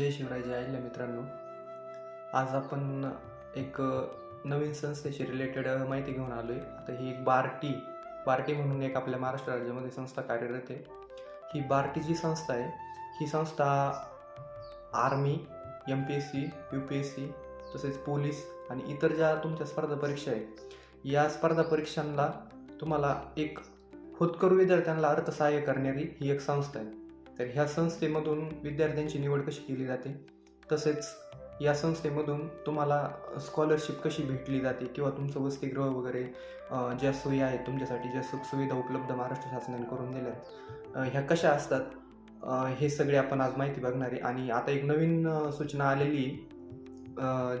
जय शिवराय जय आयल्या मित्रांनो. आज आपण एक नवीन संस्थेशी रिलेटेड माहिती घेऊन आलो आहे आता ही एक बार्टी बार्टी म्हणून एक आपल्या महाराष्ट्र राज्यामध्ये संस्था कार्यरत आहे. ही बार्टी जी संस्था आहे ही संस्था army M P S C U P S C तसेच पोलीस आणि इतर ज्या तुमच्या स्पर्धा परीक्षा आहेत या स्पर्धा परीक्षांना तुम्हाला एक होतकरू विद्यार्थ्यांना अर्थसहाय्य करणारी ही एक संस्था आहे. तर ह्या संस्थेमधून विद्यार्थ्यांची निवड कशी केली जाते? तसेच या संस्थेमधून तुम्हाला स्कॉलरशिप कशी भेटली जाते किंवा तुमचं वसतिगृह वगैरे ज्या सोयी आहेत तुमच्यासाठी ज्या सुखसुविधा उपलब्ध महाराष्ट्र शासनाने करून दिल्या आहेत, ह्या कशा असतात? हे सगळे आपण आज माहिती बघणार आहे. आणि आता एक नवीन सूचना आलेली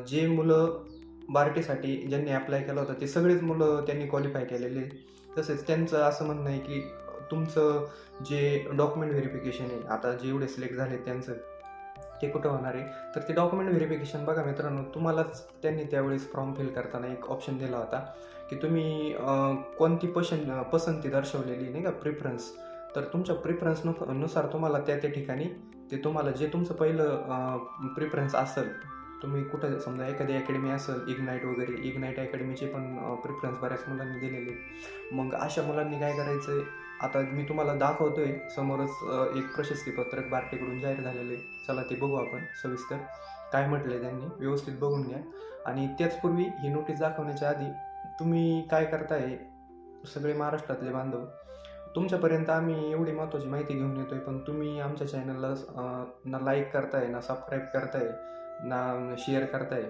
जे मुलं बार्टीसाठी ज्यांनी अप्लाय केलं होतं ते सगळेच मुलं त्यांनी क्वालिफाय केलेले. तसेच त्यांचं असं म्हणणं आहे की तुमचं जे डॉक्युमेंट व्हेरिफिकेशन आहे आता जेवढे सिलेक्ट झाले त्यांचं ते कुठं होणार आहे? तर ते डॉक्युमेंट व्हेरिफिकेशन बघा मित्रांनो तुम्हालाच त्यांनी त्यावेळेस फॉर्म फिल करताना एक ऑप्शन दिला होता की तुम्ही कोणती पसंत पसंती दर्शवलेली नाही का प्रिफरन्स तर तुमच्या प्रिफरन्सनुसार तुम्हाला त्या त्या ठिकाणी ते तुम्हाला जे तुमचं पहिलं प्रिफरन्स असेल तुम्ही कुठं समजा एखादी अकॅडमी असेल इग्नाईट वगैरे इग्नाईट अकॅडमीचे पण प्रिफरन्स बऱ्याच मुलांनी दिलेले आहेत. मग अशा मुलांनी काय करायचं आहे आता मी तुम्हाला दाखवतोय समोरच एक प्रशस्तीपत्रक बार्टीकडून जाहीर झालेले चला ते बघू आपण सविस्तर काय म्हटलंय त्यांनी. व्यवस्थित बघून घ्या. आणि त्याचपूर्वी ही नोटीस दाखवण्याच्या आधी तुम्ही काय करताय सगळे महाराष्ट्रातले बांधव? तुमच्यापर्यंत आम्ही एवढी महत्त्वाची माहिती घेऊन येतोय पण तुम्ही आमच्या चॅनलला ना लाईक करताय ना सबस्क्राईब करताय ना शेअर करताय.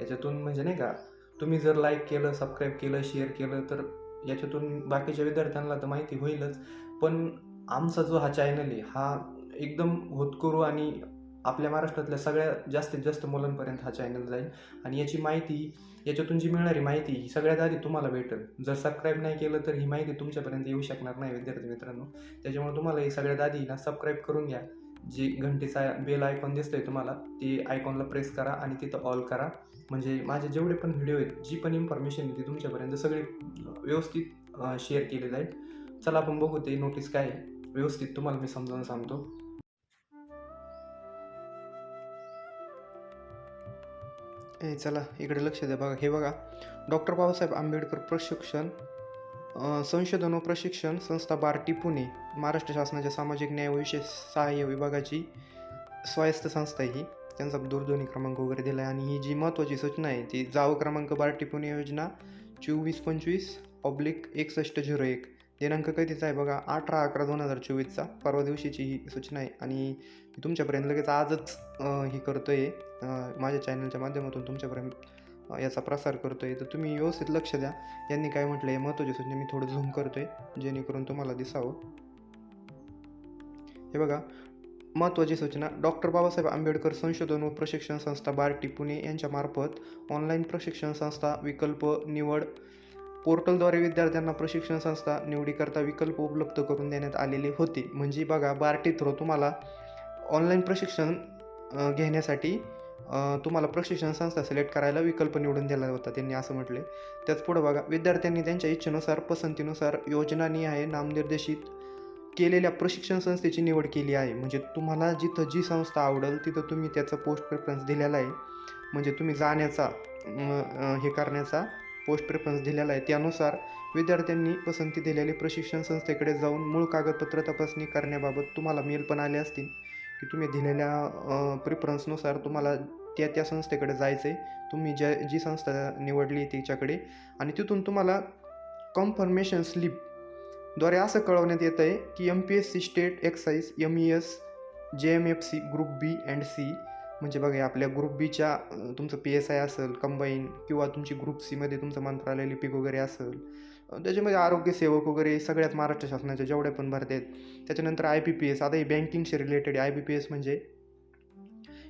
याच्यातून म्हणजे नाही का तुम्ही जर लाईक केलं सबस्क्राईब केलं शेअर केलं तर याच्यातून बाकीच्या विद्यार्थ्यांना तर माहिती होईलच. पण आमचा जो हा चॅनल आहे हा एकदम होतकरू आणि आपल्या महाराष्ट्रातल्या सगळ्या जास्तीत जास्त मुलांपर्यंत हा चॅनल जाईल. आणि याची माहिती याच्यातून जी मिळणारी माहिती ही सगळ्यात आधी तुम्हाला भेटेल. जर सबस्क्राईब नाही केलं तर ही माहिती तुमच्यापर्यंत येऊ शकणार नाही विद्यार्थी मित्रांनो. त्याच्यामुळे तुम्हाला ही सगळ्यात आधी ना सबस्क्राईब करून घ्या. जी घंटेचा बेल आयकॉन दिसतोय तुम्हाला ते आयकॉनला प्रेस करा आणि तिथं ऑल करा. म्हणजे माझे जेवढे पण व्हिडिओ आहेत जी पण इन्फॉर्मेशन आहे ती तुमच्यापर्यंत सगळी व्यवस्थित शेअर केली जाईल चला आपण बघू ते नोटीस काय व्यवस्थित तुम्हाला मी समजावून सांगतो. ए चला इकडे लक्ष द्या बघा. हे बघा डॉक्टर बाबासाहेब आंबेडकर प्रशिक्षण संशोधन व प्रशिक्षण संस्था बार्टी पुणे महाराष्ट्र शासनाच्या सामाजिक न्याय व विशेष सहाय्य विभागाची स्वायत्त संस्था ही. त्यांचा दूरध्वनी क्रमांक वगैरे दिला आहे आणि ही जी महत्त्वाची सूचना आहे ती जाव क्रमांक बार्टी पुणे योजना चोवीस पंचवीस ऑब्लिक एकसष्ट झिरो एक. दिनांक कधीचा आहे बघा अठरा अकरा दोन हजार चोवीसचा परवा दिवशीची ही सूचना आहे. आणि मी तुमच्यापर्यंत लगेच आजच ही करतो आहे माझ्या चॅनलच्या माध्यमातून तुमच्यापर्यंत याचा प्रसार करतो आहे तर तुम्ही व्यवस्थित लक्ष द्या. यांनी काय म्हटलं आहे महत्त्वाची सूचना मी थोडं झूम करतो आहे जेणेकरून तुम्हाला दिसावं. हे बघा महत्त्वाची सूचना. डॉक्टर बाबासाहेब आंबेडकर संशोधन व प्रशिक्षण संस्था बार्टी पुणे यांच्यामार्फत ऑनलाईन प्रशिक्षण संस्था विकल्प निवड पोर्टलद्वारे विद्यार्थ्यांना प्रशिक्षण संस्था निवडीकरता विकल्प उपलब्ध करून देण्यात आलेले होते. म्हणजे बघा बार्टी थ्रो तुम्हाला ऑनलाईन प्रशिक्षण घेण्यासाठी तुम्हाला प्रशिक्षण संस्था सिलेक्ट करायला विकल्प निवडून दिला होता त्यांनी असं म्हटले. त्याच पुढं बघा विद्यार्थ्यांनी त्यांच्या इच्छेनुसार पसंतीनुसार योजनानिहाय नामनिर्देशित केलेल्या प्रशिक्षण संस्थेची निवड केली आहे. म्हणजे तुम्हाला जिथं जी संस्था आवडेल तिथं तुम्ही त्याचं पोस्ट प्रेफरन्स दिलेला आहे. म्हणजे तुम्ही जाण्याचा हे करण्याचा पोस्ट प्रेफरन्स दिलेला आहे. त्यानुसार विद्यार्थ्यांनी पसंती दिलेले प्रशिक्षण संस्थेकडे जाऊन मूळ कागदपत्र तपासणी करण्याबाबत तुम्हाला मेल पण आले असतील की तुम्ही दिलेल्या प्रिफरन्सनुसार तुम्हाला त्या त्या संस्थेकडे जायचं आहे तुम्ही ज्या जी संस्था निवडली तिच्याकडे. आणि तिथून तुम्हाला कन्फर्मेशन स्लिप द्वारे असं कळवण्यात येतं आहे की M P S C state excise M E S J M F C group B and C म्हणजे बघा आपल्या ग्रुप बीच्या तुमचं पी एस आय असेल कंबाईन किंवा तुमची ग्रुप सीमध्ये तुमचं मंत्रालय लिपिक वगैरे असेल त्याच्यामध्ये आरोग्य सेवक वगैरे सगळ्यात महाराष्ट्र शासनाच्या जेवढ्या पण भरते आहेत त्याच्यानंतर आय पी पी एस आता ही बँकिंगशी related I P P S म्हणजे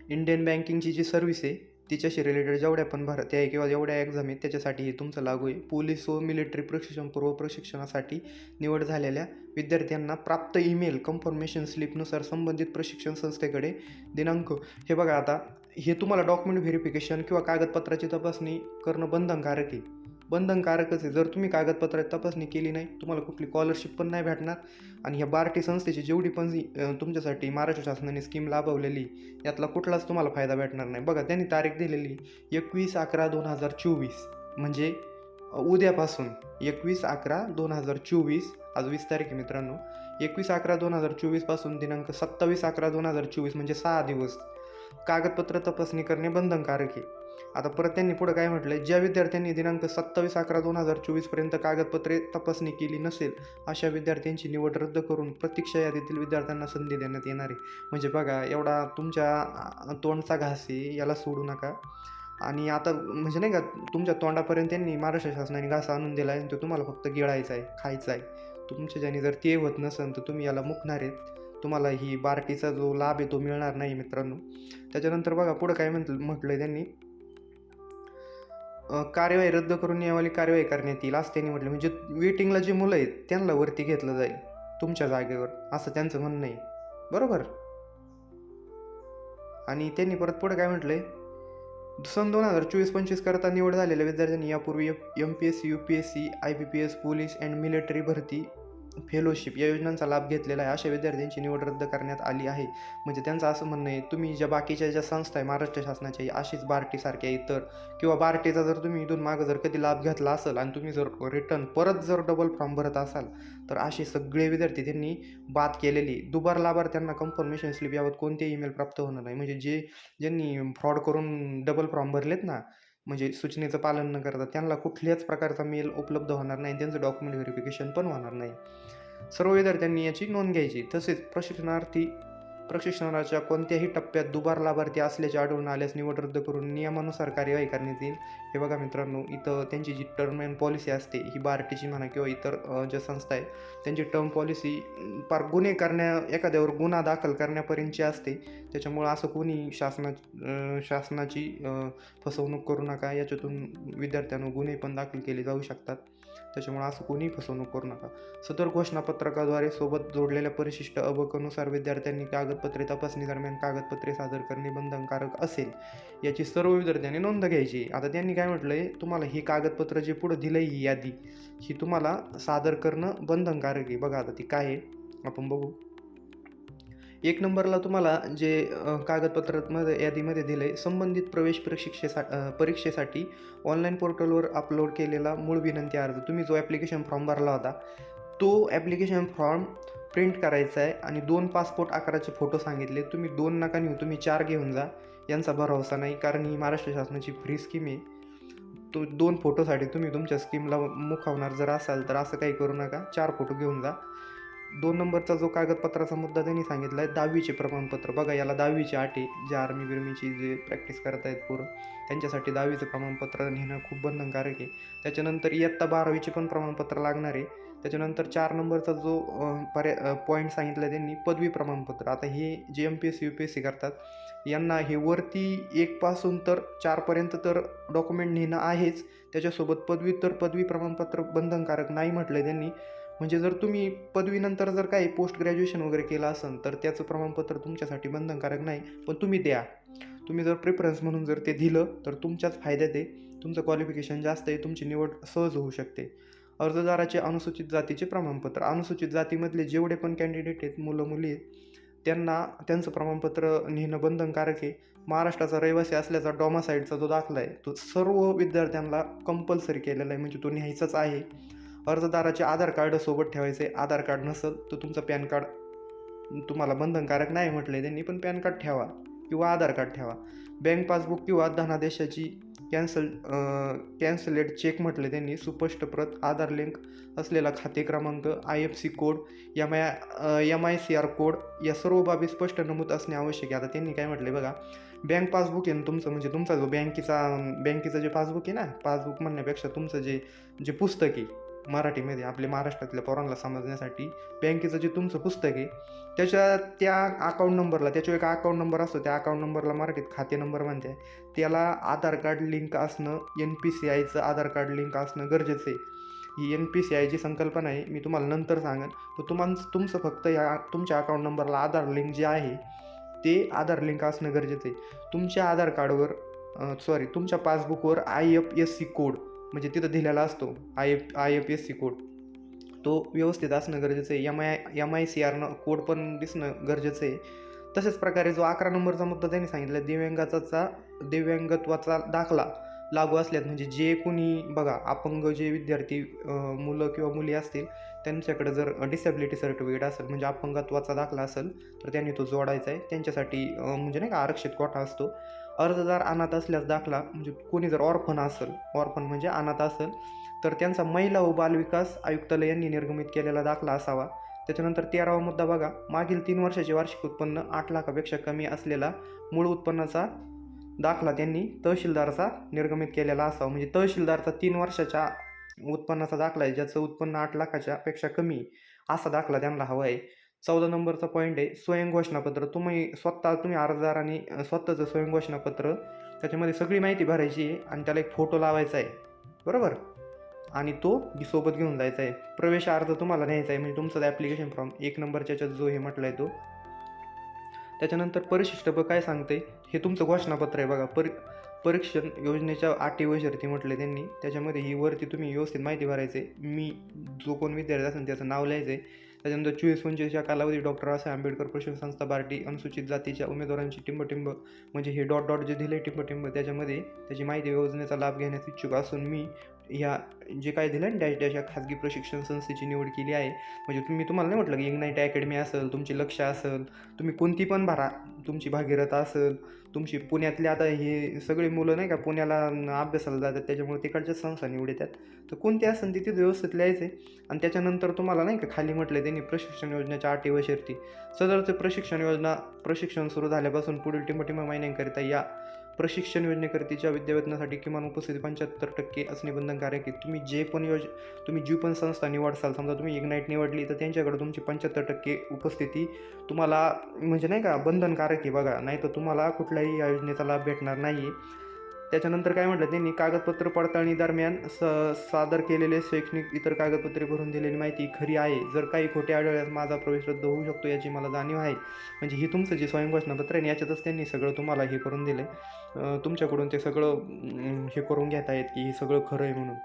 इंडियन बँकिंगची जी सर्व्हिस आहे तिच्याशी रिलेटेड जेवढ्या पण भरत्या आहे किंवा जेवढ्या एक्झाम आहेत त्याच्यासाठी हे तुमचं लागू आहे. पोलीस व मिलिटरी प्रशिक्षण पूर्व प्रशिक्षणासाठी निवड झालेल्या विद्यार्थ्यांना प्राप्त ईमेल कन्फर्मेशन स्लिपनुसार संबंधित प्रशिक्षण संस्थेकडे दिनांक. हे बघा आता हे तुम्हाला डॉक्युमेंट व्हेरिफिकेशन किंवा कागदपत्राची तपासणी करणं बंधनकारक आहे. बंधनकारकच आहे. जर तुम्ही कागदपत्रात तपासणी केली नाही तुम्हाला कुठली स्कॉलरशिप पण नाही भेटणार. आणि ह्या बार्टी संस्थेची जेवढी पण तुमच्यासाठी महाराष्ट्र शासनाने स्कीम लाभवलेली यातला कुठलाच तुम्हाला फायदा भेटणार नाही. बघा त्यांनी तारीख दिलेली एकवीस अकरा दोन हजार चोवीस. म्हणजे उद्यापासून एकवीस अकरा दोन हजार चोवीस आज वीस तारीख आहे मित्रांनो. एकवीस अकरा दोन हजार चोवीसपासून दिनांक सत्तावीस अकरा दोन हजार चोवीस म्हणजे सहा दिवस. कागदपत्र तपासणी करणे बंधनकारक आहे. आता परत त्यांनी पुढं काय म्हटलंय? ज्या विद्यार्थ्यांनी दिनांक सत्तावीस अकरा दोन हजार चोवीसपर्यंत कागदपत्रे तपासणी केली नसेल अशा विद्यार्थ्यांची निवड रद्द करून प्रतीक्षा यादीतील विद्यार्थ्यांना संधी देण्यात येणार आहे. म्हणजे बघा एवढा तुमच्या तोंडचा घास आहे याला सोडू नका. आणि आता म्हणजे नाही का तुमच्या तोंडापर्यंत त्यांनी महाराष्ट्र शासनाने घास आणून दिला आहे आणि तो तुम्हाला फक्त गिळायचा आहे खायचा आहे. तुमच्या ज्याने जर ते होत नसेल तर तुम्ही याला मुकणार आहेत. तुम्हाला ही बार्टीचा जो लाभ आहे तो मिळणार नाही मित्रांनो. त्याच्यानंतर बघा पुढं काय म्हटलं म्हटलं आहे त्यांनी? कार्यवाही रद्द करून नियमावली कार्यवाही करण्यात येईल असं त्यांनी म्हटलं. म्हणजे वेटिंगला जे मुलं आहेत त्यांना वरती घेतलं जाईल तुमच्या जागेवर असं त्यांचं म्हणणं आहे. बरोबर? आणि त्यांनी परत पुढे काय म्हटलंय? सन दोन हजार चोवीस पंचवीस करता निवड झालेल्या विद्यार्थ्यांनी यापूर्वी M P S C U P S C I B P S police and military भरती फेलोशिप या योजनांचा लाभ घेतलेला आहे. अशा विद्यार्थ्यांची निवड रद्द करण्यात आली आहे. म्हणजे त्यांचं असं म्हणणं आहे तुम्ही ज्या बाकीच्या ज्या संस्था आहे महाराष्ट्र शासनाच्या अशीच बार्टीसारख्या इतर किंवा बार्टीचा जर तुम्ही इथून मागं जर कधी लाभ घेतला असेल आणि तुम्ही जर रिटर्न परत जर डबल फॉर्म भरत असाल तर असे सगळे विद्यार्थी त्यांनी बाद केलेली दुबार लाभार्थ्यांना कन्फर्मेशन स्लिप याबाबत कोणतेही ईमेल प्राप्त होणार नाही. म्हणजे जे ज्यांनी फ्रॉड करून डबल फॉर्म भरलेत ना म्हणजे सूचनेचं पालन न करता त्यांना कुठल्याच प्रकारचा मेल उपलब्ध होणार नाही त्यांचं डॉक्युमेंट व्हेरिफिकेशन पण होणार नाही. सर्व विद्यार्थ्यांनी याची नोंद घ्यायची. तसेच प्रशिक्षणार्थी प्रशिक्षणाच्या कोणत्याही टप्प्यात दुबार लाभार्थी असल्याचे आढळून आल्यास निवड रद्द करून नियमानुसार कार्यवाही करण्यात येईल. हे बघा मित्रांनो इथं त्यांची जी टर्म अँड पॉलिसी असते ही बार्टीची म्हणा किंवा इतर ज्या संस्था आहेत त्यांची टर्म पॉलिसी पार गुन्हे करण्या एखाद्यावर गुन्हा दाखल करण्यापर्यंतची असते. त्याच्यामुळं असं कोणी शासना शासनाची फसवणूक करू नका. याच्यातून विद्यार्थ्यांना गुन्हे पण दाखल केले जाऊ शकतात. त्याच्यामुळे असं कोणीही फसवणूक करू नका. सदर घोषणापत्रकाद्वारे सोबत जोडलेल्या परिशिष्ट अबकनुसार विद्यार्थ्यांनी कागदपत्रे तपासणी दरम्यान कागदपत्रे सादर करणे बंधनकारक असेल याची सर्व विद्यार्थ्यांनी नोंद घ्यायची. आता त्यांनी काय म्हटलं आहे तुम्हाला ही कागदपत्र जे पुढं दिलं ही यादी ही तुम्हाला सादर करणं बंधनकारक आहे. बघा आता ती काय आहे? आपण बघू. एक नंबरला तुम्हाला जे कागदपत्रामध्ये यादीमध्ये दिलंय संबंधित प्रवेश परीक्षेसा परीक्षेसाठी ऑनलाईन पोर्टलवर अपलोड केलेला मूळ विनंती अर्ज. तुम्ही जो ॲप्लिकेशन फॉर्म भरला होता तो ॲप्लिकेशन फॉर्म प्रिंट करायचा आहे आणि दोन पासपोर्ट आकाराचे फोटो सांगितले. तुम्ही दोन नका नेऊ तुम्ही चार घेऊन जा. यांचा भरोसा नाही कारण ही महाराष्ट्र शासनाची फ्री स्कीम आहे. तो दोन फोटोसाठी तुम्ही तुमच्या स्कीमला मुखावणार जर असाल तर असं काही करू नका. चार फोटो घेऊन जा. दोन नंबरचा जो कागदपत्राचा मुद्दा त्यांनी सांगितला आहे दहावीचे प्रमाणपत्र. बघा याला दहावीचे आठ आहे जे आर्मी बिर्मीची जे प्रॅक्टिस करत आहेत पोरं त्यांच्यासाठी दहावीचं प्रमाणपत्र नेणं खूप बंधनकारक आहे. त्याच्यानंतर इयत्ता बारावीचे पण प्रमाणपत्र लागणार आहे. त्याच्यानंतर चार नंबरचा जो पर्या पॉईंट सांगितला त्यांनी पदवी प्रमाणपत्र. आता हे जे M P S C U P S C करतात यांना हे वरती एकपासून तर चारपर्यंत तर डॉक्युमेंट नेणं आहेच. त्याच्यासोबत पदवी तर पदवी प्रमाणपत्र बंधनकारक नाही म्हटलं त्यांनी. म्हणजे जर तुम्ही पदवीनंतर जर काही पोस्ट ग्रॅज्युएशन वगैरे केलं असेल तर त्याचं प्रमाणपत्र तुमच्यासाठी बंधनकारक नाही पण तुम्ही द्या. तुम्ही जर प्रिफरन्स म्हणून जर ते दिलं तर तुमच्याच फायद्यात आहे. तुमचं क्वालिफिकेशन जास्त आहे तुमची निवड सहज होऊ शकते. अर्जदाराचे अनुसूचित जातीचे प्रमाणपत्र अनुसूचित जातीमधले जेवढे पण कॅन्डिडेट आहेत मुलं मुली आहेत त्यांना त्यांचं प्रमाणपत्र नेणं बंधनकारक आहे. महाराष्ट्राचा रहिवासी असल्याचा डॉमासाईडचा जो दाखला आहे तो सर्व विद्यार्थ्यांना कंपल्सरी केलेला आहे म्हणजे तो न्यायचाच आहे. अर्जदाराचे आधार कार्ड सोबत ठेवायचे. आधार कार्ड नसेल तर तुमचं पॅन कार्ड तुम्हाला बंधनकारक नाही म्हटलं त्यांनी पण पॅन कार्ड ठेवा किंवा आधार कार्ड ठेवा. बँक पासबुक किंवा धनादेशाची कॅन्सल कॅन्सलेट चेक म्हटले त्यांनी. सुपष्ट प्रत आधार लिंक असलेला खाते क्रमांक I F C code M I M I C R code या सर्व बाबी स्पष्ट नमूद असणे आवश्यक आहे. आता त्यांनी काय म्हटले बघा बँक पासबुक आहे ना तुमचं म्हणजे तुमचा जो बँकेचा बँकेचं जे पासबुक आहे ना पासबुक म्हणण्यापेक्षा तुमचं जे जे पुस्तक आहे मराठीमध्ये आपल्या महाराष्ट्रातल्या पोरांना समजण्यासाठी बँकेचं जे तुमचं पुस्तक आहे त्याच्या त्या अकाउंट नंबरला त्याच्या एक अकाऊंट नंबर असतो त्या अकाउंट नंबरला मराठीत खाते नंबर म्हणते. त्याला आधार कार्ड लिंक असणं एन पी सी आयचं आधार कार्ड लिंक असणं गरजेचं आहे. ही एन पी सी आयची संकल्पना आहे मी तुम्हाला नंतर सांगेन. तर तुम्हाला तुमचं फक्त या तुमच्या अकाउंट नंबरला आधार लिंक जे आहे ते आधार लिंक असणं गरजेचं आहे. तुमच्या आधार कार्डवर सॉरी तुमच्या पासबुकवर I F S C code म्हणजे तिथं दिलेला असतो I F I F S C code. तो व्यवस्थित असणं गरजेचं आहे. M I M I C आरनं code पण दिसणं गरजेचं आहे. तशाच प्रकारे जो अकरा नंबरचा मुद्दा त्यांनी सांगितला दिव्यांगाचा दिव्यांगत्वाचा दाखला लागू असल्यात. म्हणजे जे कोणी बघा अपंग जे विद्यार्थी मुलं किंवा मुली असतील त्यांच्याकडे जर डिसेबिलिटी सर्टिफिकेट असेल म्हणजे अपंगत्वाचा दाखला असेल तर त्यांनी तो जोडायचा आहे. त्यांच्यासाठी म्हणजे नाही का आरक्षित कोटा असतो. अर्जदार अनाथ असल्यास दाखला म्हणजे कोणी जर ऑर्फन असेल ऑर्फन म्हणजे अनाथ असेल तर त्यांचा महिला व बालविकास आयुक्तालय यांनी निर्गमित केलेला दाखला असावा. त्याच्यानंतर तेरावा मुद्दा बघा. मागील तीन वर्षाचे वार्षिक उत्पन्न आठ लाखापेक्षा कमी असलेला मूळ उत्पन्नाचा दाखला त्यांनी तहसीलदाराचा निर्गमित केलेला असावा. म्हणजे तहसीलदारचा तीन वर्षाच्या उत्पन्नाचा दाखला आहे ज्याचं उत्पन्न आठ लाखाच्या पेक्षा कमी असा दाखला त्यांना हवा आहे. चौदा नंबरचा पॉईंट आहे. स्वयंघोषणापत्र तुम्ही स्वतः तुम्ही अर्जदारांनी स्वतःचं स्वयंघोषणापत्र त्याच्यामध्ये सगळी माहिती भरायची आहे आणि त्याला एक फोटो लावायचा आहे. बरोबर? आणि तो सोबत घेऊन जायचा आहे. प्रवेश अर्ज तुम्हाला न्यायचा आहे. म्हणजे तुमचं ॲप्लिकेशन फॉर्म एक नंबरच्या जो हे म्हटलं आहे तो. त्याच्यानंतर परिशिष्ट ब काय सांगते हे तुमचं घोषणापत्र आहे बघा. परी परीक्षण योजनेच्या अटी व म्हटले त्यांनी. त्याच्यामध्ये ही वरती तुम्ही व्यवस्थित माहिती भरायचे मी जो कोण विद्यार्थी असेल त्याचं नाव लिहायचं आहे त्याच्यानंतर चोवीस पंचवीसच्या कालावधी डॉक्टर बाबासाहेब आंबेडकर प्रशिक्षण संस्था बार्टी अनुसूचित जातीच्या उमेदवारांची टिंबटिंब म्हणजे हे डॉट डॉट जे दिले टिंबटिंब त्याच्यामध्ये त्याची माहिती योजनेचा लाभ घेण्यास इच्छुक असून मी ह्या जे काय दिलं ना डॅश डॅश या खाजगी प्रशिक्षण संस्थेची निवड केली आहे. म्हणजे तुम्ही तुम्हाला नाही म्हटलं की इग्नाईट अकॅडमी असेल तुमची लक्ष असेल तुम्ही कोणती पण भरा तुमची भागीरथ असेल तुमची पुण्यातले आता हे सगळे मुलं नाही का पुण्याला अभ्यासाला जातात त्याच्यामुळे तिकडच्या संस्था निवडतात. तर कोणती असेल तिथे व्यवस्थित लिहायचे आणि त्याच्यानंतर तुम्हाला नाही का खाली म्हटलं त्यांनी प्रशिक्षण योजनेच्या अटी व शर्ती सदरचे प्रशिक्षण योजना प्रशिक्षण सुरू झाल्यापासून पुढील टिंबटिंब महिन्यांकरिता या प्रशिक्षण योजनेकरितीच्या विद्यावेतनासाठी किमान उपस्थिती पंच्याहत्तर टक्के असणे बंधनकारक आहे तुम्ही जे पण योज तुम्ही जी पण संस्था निवडसाल समजा तुम्ही इग्नाईट निवडली तर त्यांच्याकडे तुमची पंच्याहत्तर टक्के उपस्थिती तुम्हाला म्हणजे नाही का बंधनकारक आहे बघा. नाही तर तुम्हाला कुठल्याही या योजनेचा लाभ भेटणार नाही आहे त्याच्यानंतर काय म्हटलं त्यांनी कागदपत्र पडताळणी दरम्यान स सादर केलेले शैक्षणिक इतर कागदपत्रे भरून दिलेली माहिती खरी आहे. जर काही खोटे आढळल्यास माझा प्रवेश रद्द होऊ शकतो याची मला जाणीव आहे. म्हणजे ही तुमचं जे स्वयंघोषणापत्र आहे याच्यातच त्यांनी सगळं तुम्हाला हे करून दिलं आहे तुमच्याकडून ते सगळं हे करून घेत आहेत की हे सगळं खरं आहे म्हणून.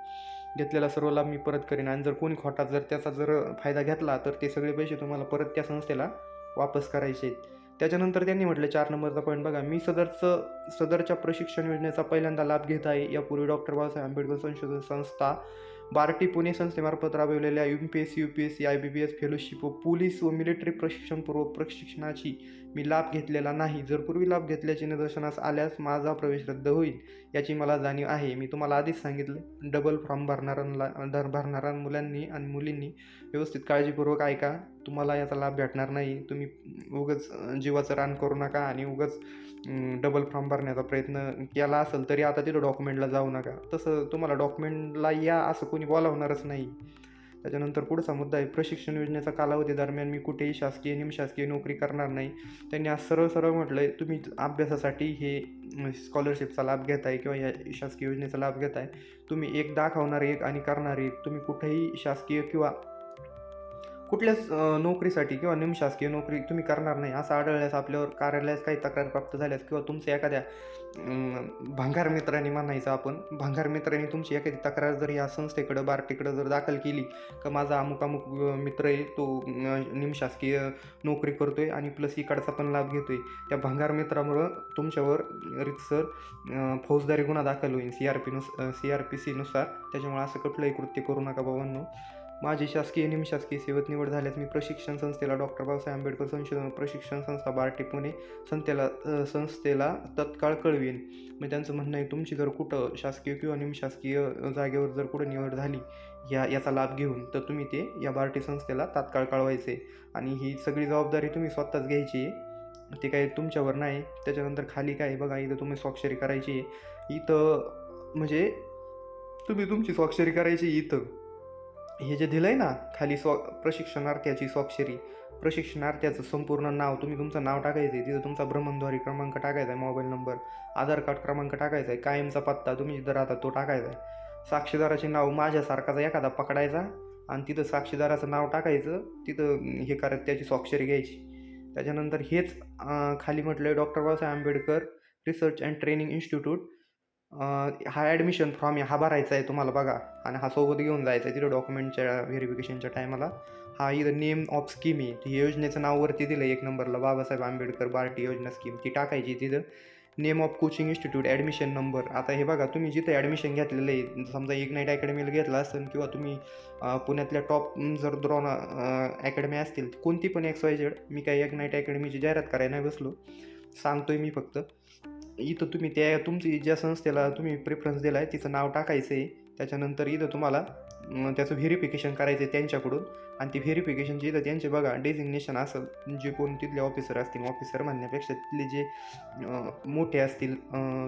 घेतलेला सर्व लाभ मी परत करेन आणि जर कोणी खोटा जर त्याचा जर फायदा घेतला तर ते सगळे पैसे तुम्हाला परत त्या संस्थेला वापस करायचे आहेत. त्याच्यानंतर त्यांनी म्हटलं चार नंबरचा पॉईंट बघा. मी सदरचं सदरच्या प्रशिक्षण योजनेचा पहिल्यांदा लाभ घेत आहे. यापूर्वी डॉक्टर बाबासाहेब आंबेडकर संशोधन संस्था बार्टी पुणे संस्थेमार्फत राबविलेल्या U P S C U P S C I B B S fellowship व पोलीस व मिलिटरी प्रशिक्षणपूर्व प्रशिक्षणाची मी लाभ घेतलेला नाही. जर पूर्वी लाभ घेतल्याचे निदर्शनास आल्यास माझा प्रवेश रद्द होईल याची मला जाणीव आहे. मी तुम्हाला आधीच सांगितलं डबल फॉर्म भरणाऱ्यांना दर भरणाऱ्या मुलांनी आणि मुलींनी व्यवस्थित काळजीपूर्वक ऐका. तुम्हाला याचा लाभ भेटणार नाही. तुम्ही उगाच जीवाचं रान करू नका आणि उगाच डबल फॉर्म भरण्याचा प्रयत्न केला असेल तरी आता तिथं डॉक्युमेंटला जाऊ नका. तसं तुम्हाला डॉक्युमेंटला या असं कोणी बोलावणारच नाही. त्याच्यानंतर पुढचा मुद्दा आहे प्रशिक्षण योजनेचा कालावधी दरम्यान मी कुठेही शासकीय निमशासकीय नोकरी करणार नाही. त्यांनी आज सरळ सरळ म्हटलं आहे तुम्ही अभ्यासासाठी हे स्कॉलरशिपचा लाभ घेताय किंवा या शासकीय योजनेचा लाभ घेताय. तुम्ही एक दाखवणार एक आणि करणार एक तुम्ही कुठेही शासकीय किंवा कुठल्याच नोकरीसाठी किंवा निमशासकीय नोकरी तुम्ही करणार नाही. असं आढळल्यास आपल्यावर कार्यालयात काही तक्रार प्राप्त झाल्यास किंवा तुमच्या एखाद्या भांगार मित्रांनी म्हणायचं आपण. भांगार मित्रांनी तुमची एखादी तक्रार जर या संस्थेकडं बार्टीकडं जर दाखल केली का माझा अमुक अमुक मित्र आहे तो निमशासकीय नोकरी करतो आहे आणि प्लस इकडचा पण लाभ घेतो आहे त्या भंगार मित्रामुळं तुमच्यावर रितसर फौजदारी गुन्हा दाखल होईल. सी आर पी नुस सी आर पी सीनुसार त्याच्यामुळे असं कुठलंही कृत्य करू नका बाबांनो माझी शासकीय निमशासकीय सेवेत निवड झाल्यास मी प्रशिक्षण संस्थेला डॉक्टर बाबासाहेब आंबेडकर संशोधन प्रशिक्षण संस्था बार्टी पुणे संस्थेला संस्थेला तत्काळ कळवीन. मग त्यांचं म्हणणं आहे तुमची जर कुठं शासकीय किंवा निमशासकीय जागेवर जर कुठं निवड झाली या याचा लाभ घेऊन तर तुम्ही ते या बार्टी संस्थेला तात्काळ कळवायचे. आणि ही सगळी जबाबदारी तुम्ही स्वतःच घ्यायची आहे. ते काही तुमच्यावर नाही. त्याच्यानंतर खाली काय बघा इथं तुम्ही स्वाक्षरी करायची आहे. इथं म्हणजे तुम्ही तुमची स्वाक्षरी करायची इथं. हे जे दिलं आहे ना खाली स्व प्रशिक्षणार्थ्याची स्वाक्षरी प्रशिक्षणार्थ्याचं संपूर्ण नाव तुम्ही तुमचं नाव टाकायचं आहे तिथं तुमचा भ्रमणद्वारी क्रमांक टाकायचा आहे मोबाईल नंबर आधार कार्ड क्रमांक टाकायचा आहे कायमचा पत्ता तुम्ही जिथं राहता तो टाकायचा आहे साक्षीदाराचे नाव माझ्यासारखाचा एखादा पकडायचा आणि तिथं साक्षीदाराचं नाव टाकायचं तिथं हे करत त्याची स्वाक्षरी घ्यायची. त्याच्यानंतर हेच खाली म्हटलं आहे doctor Babasaheb Ambedkar research and training institute हा ॲडमिशन फॉर्म हा भरायचा आहे तुम्हाला बघा. आणि हा सोबत घेऊन जायचा आहे तिथं डॉक्युमेंटच्या व्हेरिफिकेशनच्या टायमाला हा इथं नेम ऑफ स्कीम आहे. ती योजनेचं नाव वरती दिलं एक नंबरला बाबासाहेब आंबेडकर बार्टी योजना स्कीम ती टाकायची तिथं. Name of coaching institute admission number आता हे बघा तुम्ही जिथे ॲडमिशन घेतलेलं आहे समजा इग्नाईट अकॅडमीला घेतला असेल किंवा तुम्ही पुण्यातल्या टॉप जर द्रोण अकॅडमी असतील कोणती पण एक्स वाय झेड मी काही एक नाईट अकॅडमीची जाहिरात करायला नाही बसलो. सांगतोय मी फक्त. इथं तुम्ही त्या तुमची ज्या संस्थेला तुम्ही प्रेफरन्स दिला आहे तिचं नाव टाकायचं आहे त्याच्यानंतर इथं तुम्हाला त्याचं व्हेरिफिकेशन करायचं आहे त्यांच्याकडून. आणि ती व्हेरिफिकेशनची इथं त्यांचे बघा डेझिग्नेशन असेल जे कोण तिथले ऑफिसर असतील ऑफिसर म्हणण्यापेक्षा तिथले जे मोठे असतील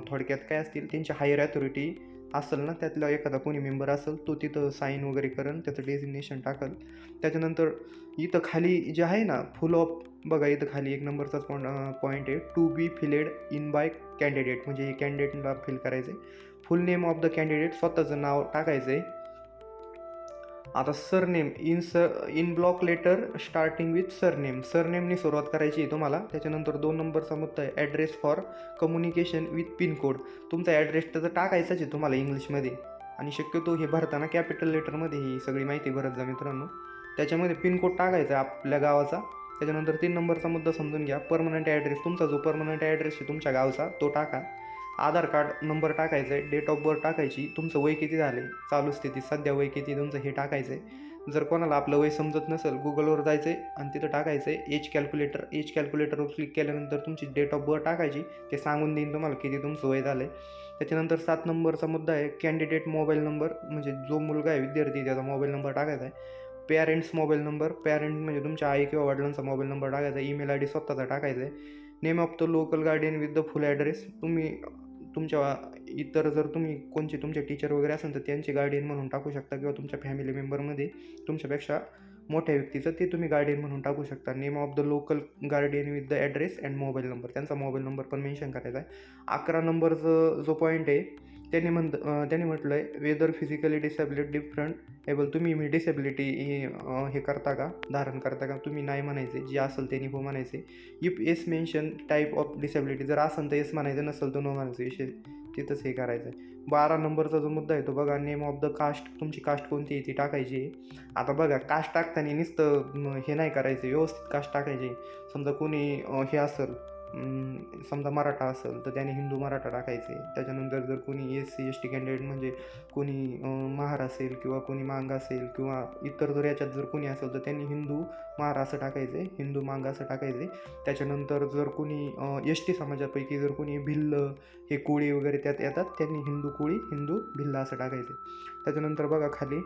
थोडक्यात काय असतील त्यांची हायर ॲथॉरिटी असेल ना त्यातला एखादा कोणी मेंबर असेल तो तिथं साईन वगैरे करेल त्याचं डेझिग्नेशन टाकल. त्याच्यानंतर इथं खाली जे आहे ना फुल ऑफ बघा इथं खाली एक नंबरचाच पॉईंट पॉईंट आहे. To be filled in by candidate म्हणजे हे कॅन्डिडेटला फिल करायचं आहे full name of the candidate स्वतःचं नाव टाकायचं आहे आता सरनेम इन स in block letter starting with surname. सरनेमने सुरुवात करायची आहे तुम्हाला. त्याच्यानंतर दोन नंबरचा मुद्दा आहे address for communication with pin code तुमचा ॲड्रेस त्याचा टाकायचाच आहे तुम्हाला इंग्लिशमध्ये. आणि शक्यतो हे भरताना कॅपिटल लेटरमध्ये ही सगळी माहिती भरत जा मित्रांनो. त्याच्यामध्ये पिनकोड टाकायचा आहे आपल्या गावाचा. त्याच्यानंतर तीन नंबरचा मुद्दा समजून घ्या. परमनंट ॲड्रेस तुमचा जो परमनंट ॲड्रेस आहे तुमच्या गावचा तो टाका. आधार कार्ड नंबर टाकायचा आहे डेट ऑफ बर्थ टाकायची तुमचं वय किती झाले चालू स्थितीत सध्या वय किती तुमचं हे टाकायचं आहे जर कोणाला आपलं वय समजत नसेल गुगलवर जायचं आहे आणि तिथं टाकायचं आहे एज कॅल्क्युलेटर एज कॅल्क्युलेटरवर क्लिक केल्यानंतर तुमची डेट ऑफ बर्थ टाकायची ते सांगून देईन तुम्हाला किती तुमचं वय झालं आहे त्याच्यानंतर सात नंबरचा मुद्दा आहे कॅन्डिडेट मोबाईल नंबर म्हणजे जो मुलगा आहे विद्यार्थी त्याचा मोबाईल नंबर टाकायचा आहे. पॅरेंट्स मोबाईल नंबर पॅरेंट म्हणजे तुमच्या आई किंवा वडिलांचा मोबाईल नंबर टाकायचा आहे ईमेल आय डी स्वतःचा टाकायचा आहे. Name of the local guardian with the full address तुम्ही तुमच्या इतर जर तुम्ही कोणचे तुमचे टीचर वगैरे असेल तर त्यांचे गार्डियन म्हणून टाकू शकता किंवा तुमच्या फॅमिली मेंबरमध्ये तुमच्यापेक्षा मोठ्या व्यक्तीचं ते तुम्ही गार्डियन म्हणून टाकू शकता. Name of the local guardian with the address and mobile number त्यांचा मोबाईल नंबर पण मेन्शन करायचा आहे. अकरा नंबरचं जो पॉईंट आहे त्यांनी म्हणत त्याने त्यांनी म्हटलं आहे whether physically disability different able तुम्ही मी डिसेबिलिटी हे हे करता का? धारण करता का? तुम्ही नाही म्हणायचे जे असेल त्यांनी हो म्हणायचे. If yes mention type of disability जर असेल तर एस म्हणायचं नसेल तर नो म्हणायचं. विषय तिथंच हे करायचं. आहे बारा नंबरचा जो मुद्दा आहे तो बघा नेम ऑफ द कास्ट तुमची कास्ट कोणती आहे ती टाकायची. आहे आता बघा कास्ट टाकताना नुसतं हे नाही करायचं व्यवस्थित कास्ट टाकायची. समजा कोणी हे असेल समजा मराठा असेल तर त्याने हिंदू मराठा टाकायचे. त्याच्यानंतर जर कोणी S C S T candidate म्हणजे कोणी महार असेल किंवा कोणी मांग असेल किंवा इतर जर याच्यात जर कोणी असेल तर त्यांनी हिंदू महार असं टाकायचं आहे हिंदू मांग असं टाकायचं. आहे त्याच्यानंतर जर कोणी एस टी समाजापैकी जर कोणी भिल्ल हे कोळी वगैरे त्यात येतात त्यांनी हिंदू कोळी हिंदू भिल्ल असं टाकायचं. आहे त्याच्यानंतर बघा खाली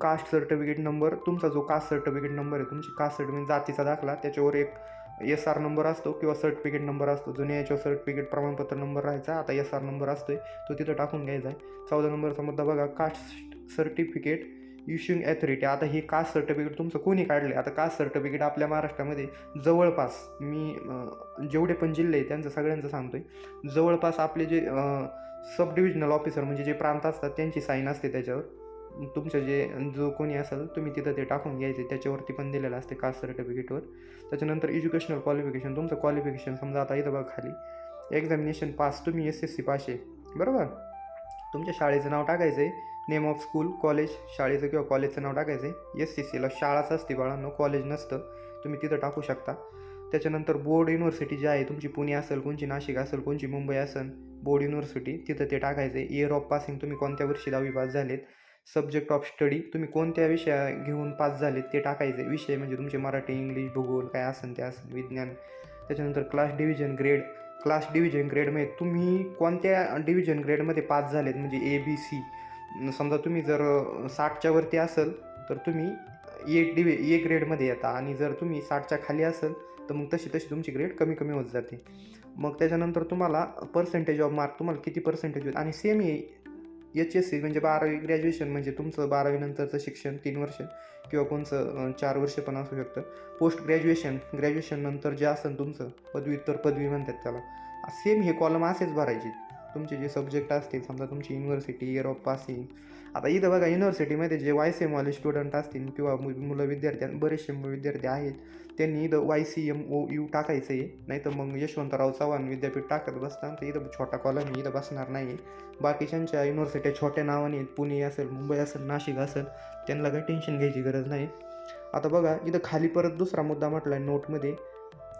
कास्ट सर्टिफिकेट नंबर तुमचा जो कास्ट सर्टिफिकेट नंबर आहे तुमची कास्ट म्हणजे सर्टिफिकेट जातीचा दाखला त्याच्यावर एक एस आर नंबर असतो किंवा सर्टिफिकेट नंबर असतो. जुन्या याच्यावर सर्टिफिकेट प्रमाणपत्र नंबर राहायचा. आता एस आर नंबर असतोय. तो तिथं टाकून घ्यायचा आहे. चौदा नंबरचा मुद्दा बघा. कास्ट सर्टिफिकेट इश्यूइंग ॲथॉरिटी आता हे कास्ट सर्टिफिकेट तुमचं कोणी काढलं आता कास्ट सर्टिफिकेट आपल्या महाराष्ट्रामध्ये जवळपास मी जेवढे पण जिल्हे आहेत त्यांचं सगळ्यांचं सांगतो आहे जवळपास आपले जे सब डिव्हिजनल ऑफिसर म्हणजे जे प्रांत असतात त्यांची साईन असते त्याच्यावर. तुमचं जे जो कोणी असाल तुम्ही तिथं ते टाकून घ्यायचे. त्याच्यावरती पण दिलेलं असते कास्ट सर्टिफिकेटवर त्याच्यानंतर एज्युकेशनल क्वालिफिकेशन तुमचं क्वालिफिकेशन समजा आता इथं बघा खाली. एक्झामिनेशन पास तुम्ही एस एस सी पास आहे. बरोबर? तुमच्या शाळेचं नाव टाकायचं आहे नेम ऑफ स्कूल कॉलेज शाळेचं किंवा कॉलेजचं नाव टाकायचं आहे एस सी सीला शाळाच असते बाळांनो कॉलेज नसतं. तुम्ही तिथं टाकू शकता. त्याच्यानंतर बोर्ड युनिव्हर्सिटी जी आहे तुमची पुणे असेल कोणची नाशिक असेल कोणची मुंबई असेल बोर्ड युनिव्हर्सिटी तिथं ते टाकायचं आहे इयर ऑफ पासिंग तुम्ही कोणत्या वर्षी दहावी पास झालेत? सब्जेक्ट ऑफ स्टडी तुम्ही कोणत्या विषया घेऊन पास झालेत ते टाकायचे विषय म्हणजे तुमचे मराठी इंग्लिश भूगोल काय असेल ते असेल विज्ञान. त्याच्यानंतर class division grade class division ग्रेडमध्ये तुम्ही कोणत्या डिव्हिजन ग्रेडमध्ये पास झालेत? म्हणजे ए बी सी समजा तुम्ही जर साठच्या वरती असेल तर तुम्ही ए डिव्हि ए ग्रेडमध्ये येता. आणि जर तुम्ही साठच्या खाली असेल तर मग तशी तशी तुमची ग्रेड कमी कमी होत जाते. मग त्याच्यानंतर तुम्हाला पर्सेंटेज ऑफ मार्क तुम्हाला किती पर्सेंटेज होत आणि सेम एच एस सी म्हणजे बारावी ग्रॅज्युएशन म्हणजे तुमचं बारावीनंतरचं शिक्षण तीन वर्ष किंवा कोणचं चार वर्ष पण असू शकतं. पोस्ट ग्रॅज्युएशन ग्रॅज्युएशननंतर जे असेल तुमचं पदव्युत्तर पदवी म्हणतात त्याला. सेम हे कॉलम असेच भरायचे. तुमचे जे सब्जेक्ट असतील समजा तुमची युनिव्हर्सिटी इयर ऑफ पासिंग आता इथं बघा युनिव्हर्सिटीमध्ये जे वाय सी एमवाले स्टुडंट असतील किंवा मु मुलं विद्यार्थी बरेचसे मु- विद्यार्थी आहेत त्यांनी इथं Y C M O U टाकायचं आहे नाही तर मग यशवंतराव चव्हाण विद्यापीठ टाकत बसतात. तर इथं छोटा कॉलम इथं बसणार नाही. बाकीच्यांच्या युनिव्हर्सिट्या छोट्या नावाने आहेत पुणे असेल मुंबई असेल नाशिक असेल त्यांना काही टेन्शन घ्यायची गरज नाही. आता बघा इथं खाली परत दुसरा मुद्दा म्हटला आहे नोटमध्ये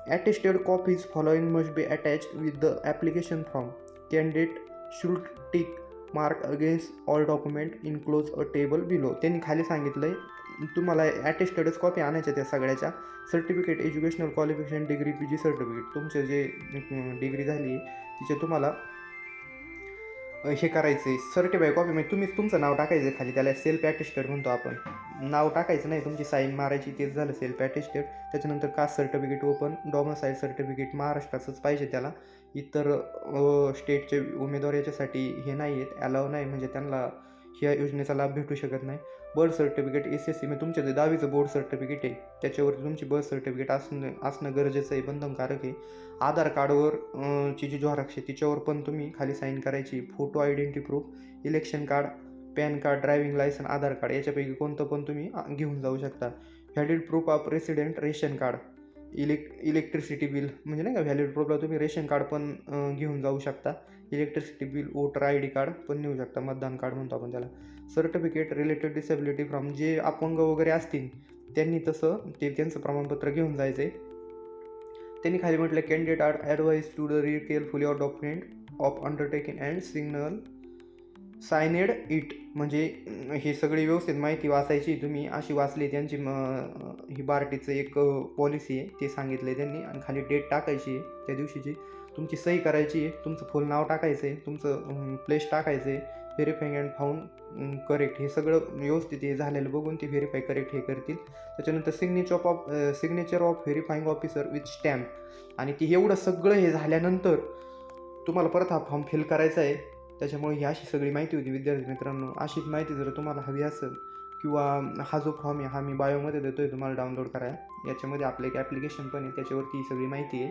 attested copies following must be attach with the application form candidate should tick mark against all document enclose a table below त्यांनी खाली सांगितलं आहे तुम्हाला ॲटेस्टेडच कॉपी आणायच्या त्या सगळ्याच्या certificate educational qualification degree P G certificate तुमचं जे डिग्री झाली तिचे तुम्हाला हे करायचं आहे सर्टिफाय कॉपी म्हणजे तुम्हीच तुमचं नाव टाकायचं आहे खाली त्याला सेल्फ ॲटेस्टेड म्हणतो आपण. नाव टाकायचं नाही तुमची साईन मारायची तेच झालं सेल्फ ॲटेस्टेड त्याच्यानंतर caste certificate open domicile certificate महाराष्ट्राचंच पाहिजे त्याला. इतर स्टेटचे उमेदवार याच्यासाठी हे नाही आहेत अलाव नाही म्हणजे त्यांना ह्या योजनेचा लाभ भेटू शकत नाही. Birth certificate S S C म्हणजे तुमच्या जे दहावीचं बोर्ड सर्टिफिकेट आहे त्याच्यावरती तुमची बर्थ सर्टिफिकेट असणं असणं गरजेचं आहे बंधनकारक आहे. आधार कार्डवर ची जी जोराक्ष आहे तिच्यावर पण तुम्ही खाली साईन करायची photo identity proof election card pan card driving licence Aadhaar card याच्यापैकी कोणतं पण तुम्ही घेऊन जाऊ शकता. Valid proof of resident ration card इलेक् electricity bill म्हणजे नाही का व्हॅलिड प्रूफला तुम्ही रेशन कार्ड पण घेऊन जाऊ शकता. Electricity bill voter I D card पण नेऊ शकता मतदान कार्ड म्हणतो आपण त्याला. सर्टिफिकेट रिलेटेड डिसेबिलिटी फ्रॉम जे अपंग वगैरे असतील त्यांनी तसं ते त्यांचं प्रमाणपत्र घेऊन जायचं आहे त्यांनी खाली म्हटलं candidate are advise to the read carefully or document of undertaking and signal signed it म्हणजे ही सगळी व्यवस्थित माहिती वाचायची तुम्ही. अशी वाचली त्यांची म ही बार्टीचं एक पॉलिसी आहे. ते सांगितलं आहे त्यांनी. आणि खाली डेट टाकायची आहे त्या दिवशीची. तुमची सही करायची आहे. तुमचं फुल नाव टाकायचं आहे. तुमचं प्लेस टाकायचं आहे. व्हेरीफाईंग अँड फाऊंड करेक्ट हे सगळं व्यवस्थित हे झालेलं बघून ते व्हेरीफाय करेक्ट हे करतील. त्याच्यानंतर signature of signature of verifying officer with stamp आणि ती एवढं सगळं हे झाल्यानंतर तुम्हाला परत हा फॉर्म फिल करायचा आहे. त्याच्यामुळे ही अशी सगळी माहिती होती विद्यार्थी मित्रांनो. अशीच माहिती जर तुम्हाला हवी असेल किंवा हा जो फॉर्म आहे हा मी बायोमध्ये देतो आहे तुम्हाला डाउनलोड करायला. याच्यामध्ये आपलं एक ॲप्लिकेशन पण आहे त्याच्यावरती ही सगळी माहिती आहे.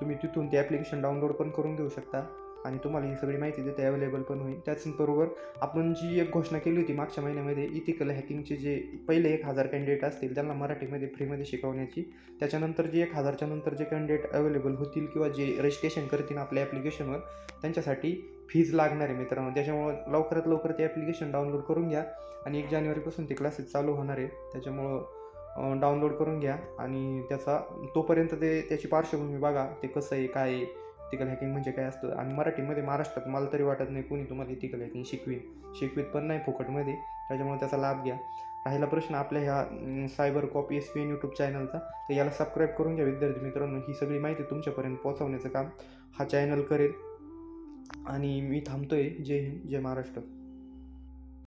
तुम्ही तिथून ते ॲप्लिकेशन डाउनलोड पण करून घेऊ शकता. आणि तुम्हाला ही सगळी माहिती तिथे अवेलेबल पण होईल. त्याचबरोबर आपण जी एक घोषणा केली होती मागच्या महिन्यामध्ये इथिकल हॅकिंगचे जे पहिले एक हजार कॅन्डिडेट असतील त्यांना मराठीमध्ये फ्रीमध्ये शिकवण्याची. त्याच्यानंतर जे एक हजारच्या नंतर जे कॅन्डिडेट अवेलेबल होतील किंवा जे रजिस्ट्रेशन करतील आपल्या ॲप्लिकेशनवर त्यांच्यासाठी फीज लागणार आहे मित्रांनो. त्याच्यामुळं लवकरात लवकर ते ॲप्लिकेशन डाउनलोड करून घ्या आणि एक जानेवारीपासून ते क्लासेस चालू होणार आहे. त्याच्यामुळं डाउनलोड करून घ्या आणि त्याचा तोपर्यंत ते त्याची पार्श्वभूमी बघा ते कसं आहे काय आहे. इथिकल हॅकिंग म्हणजे काय असतं? आणि मराठीमध्ये महाराष्ट्रात मला तरी वाटत नाही कोणी तुम्हाला इथिकल हॅकिंग शिकवीन शिकवीत पण नाही फुकटमध्ये. त्याच्यामुळे त्याचा लाभ घ्या. राहिला प्रश्न आपल्या ह्या cyber copy S P N YouTube चॅनलचा तर याला सबस्क्राईब करून घ्या विद्यार्थी मित्रांनो. ही सगळी माहिती तुमच्यापर्यंत पोहोचवण्याचं काम हा चॅनल करेल. आणि मी थांबतो आहे जय हिंद जय महाराष्ट्र.